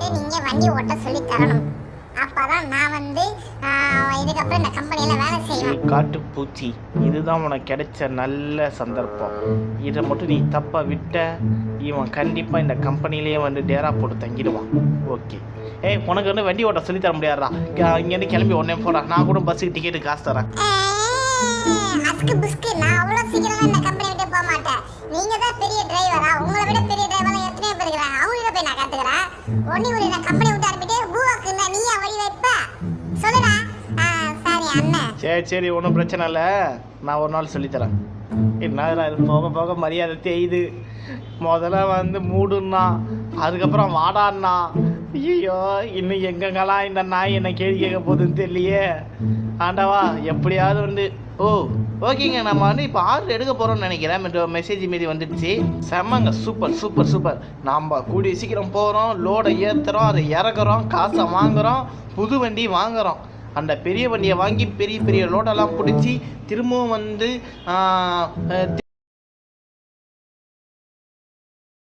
நீங்க வண்டி ஓட்ட சொல்லி தரணும். அப்பதான் நான் வந்து இதுக்கப்புறம் இந்த கம்பெனில வேலை செய்வேன். காட்டுப்பூச்சி இதுதான் உனக்கு கிடைச்ச நல்ல சந்தர்ப்பம். இதை மட்டும் நீ தப்பாக விட்ட இவன் கண்டிப்பாக இந்த கம்பெனிலேயே வந்து டேரா போட்டு தங்கிடுவான். ஓகே. ஏய் உனக்கு வந்து வண்டி ஓட்ட சொல்லி தர முடியாதா இங்கேருந்து கிளம்பி உடனே போடா. நான் கூட பஸ்ஸுக்கு டிக்கெட்டு காசு தரேன். ஏய், அஸ்கு புஸ்கு நான் அவ்வளவு சீக்கிரமா இந்த கம்பெனி விட்டு போக மாட்டேன். நீங்க தான் பெரிய டிரைவரா ஒண்ணி ஒரு கம்பெனி விட்டு அனுப்பிட்டு பூவாக்கு நீயா வழி வைப்ப. சொல்லுடா. சாரி சரி அண்ணன் சரி சரி ஒன்றும் பிரச்சனை இல்லை. நான் ஒரு நாள் சொல்லித்தரேன் என்னடா இது போக போக மரியாதை தேயுது. முதல்ல வந்து மூடுன்னா அதுக்கப்புறம் வாடான்னா ஐயோ இன்னும் எங்கெங்கெல்லாம் இந்த நாய் என்ன கேள்வி கேட்க போகுதுன்னு தெரியலையே. ஆண்டவா எப்படியாவது வந்து ஓ ஓகேங்க. நம்ம வந்து இப்போ ஆர்டர் எடுக்க போகிறோம்னு நினைக்கிறேன். மெசேஜ் மீதி வந்துடுச்சு. செம்மங்க. சூப்பர் சூப்பர் சூப்பர் நம்ம கூடிய சீக்கிரம் போகிறோம் லோடை ஏற்றுறோம் அதை இறக்குறோம். காசை வாங்குகிறோம் புது வண்டி வாங்குகிறோம் அந்த பெரிய வண்டியை வாங்கி பெரிய பெரிய லோடெல்லாம் பிடிச்சி திரும்பவும் வந்து